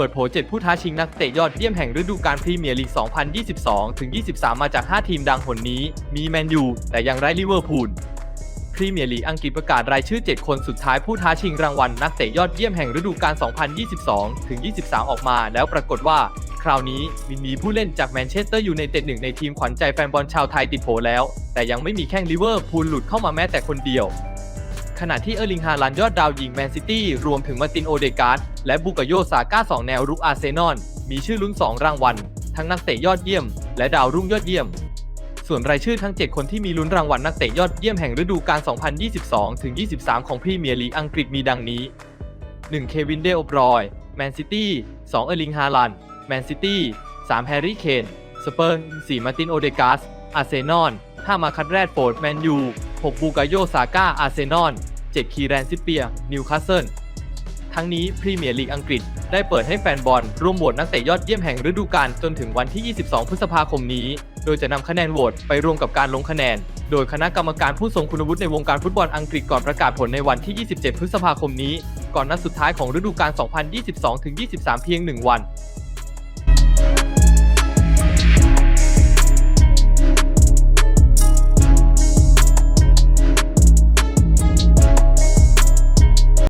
ปิดโผ7ผู้ท้าชิงนักเตะยอดเยี่ยมแห่งฤดูกาลพรีเมียร์ลีก 2022-23 มาจาก 5 ทีมดังหนนี้ มีแมนยู แต่ยังไร้ลิเวอร์พูล พรีเมียร์ลีกอังกฤษประกาศรายชื่อ 7 คนสุดท้ายผู้ท้าชิงรางวัลนักเตะยอดเยี่ยมแห่งฤดูกาล 2022-23 ออกมา แล้วปรากฏว่า คราวนี้มีมีผู้เล่นจากแมนเชสเตอร์ยูไนเต็ดหนึ่งในทีมขวัญใจแฟนบอลชาวไทยติดโผแล้ว แต่ยังไม่มีแข้งลิเวอร์พูลหลุดเข้ามาแม้แต่คนเดียว ขณะที่เออร์ลิงฮาลันยอดดาวยิงแมนซิตี้รวมถึงมาตินโอเดการ์ดและบุกโยซาก้า2 แนวรุกอาร์เซนอลมีชื่อลุ้น 2 รางวัล ทั้งนักเตะยอดเยี่ยม และดาวรุ่งยอดเยี่ยม ส่วนรายชื่อทั้ง 7 คนที่มีลุ้นรางวัลนักเตะยอดเยี่ยมแห่งฤดูกาล 2022-23 ของพรีเมียร์ลีกอังกฤษมีดังนี้ 1. เควินเดลบรอยแมนซิตี้ 2. เออร์ลิงฮาลันแมนซิตี้ 3. แฮร์รี่เคนสเปิร์ 4. มาตินโอเดการ์สอาร์เซนอล 5. มาคัตแรดโฟร์ดแมนยู 6. บูกาโยซาก้าอาร์เซนอล 7คีแรนซิเปีย นิวคาสเซิล ทั้งนี้พรีเมียร์ลีกอังกฤษได้เปิดให้แฟนบอลร่วมโหวตนักเตะยอดเยี่ยมแห่งฤดูกาลจนถึงวันที่ 22 พฤษภาคมนี้ โดยจะนำคะแนนโหวตไปรวมกับการลงคะแนน โดยคณะกรรมการผู้ทรงคุณวุฒิในวงการฟุตบอลอังกฤษก่อนประกาศผลในวันที่ 27 พฤษภาคมนี้ ก่อนนัดสุดท้ายของฤดูกาล 2022-23 เพียง 1 วัน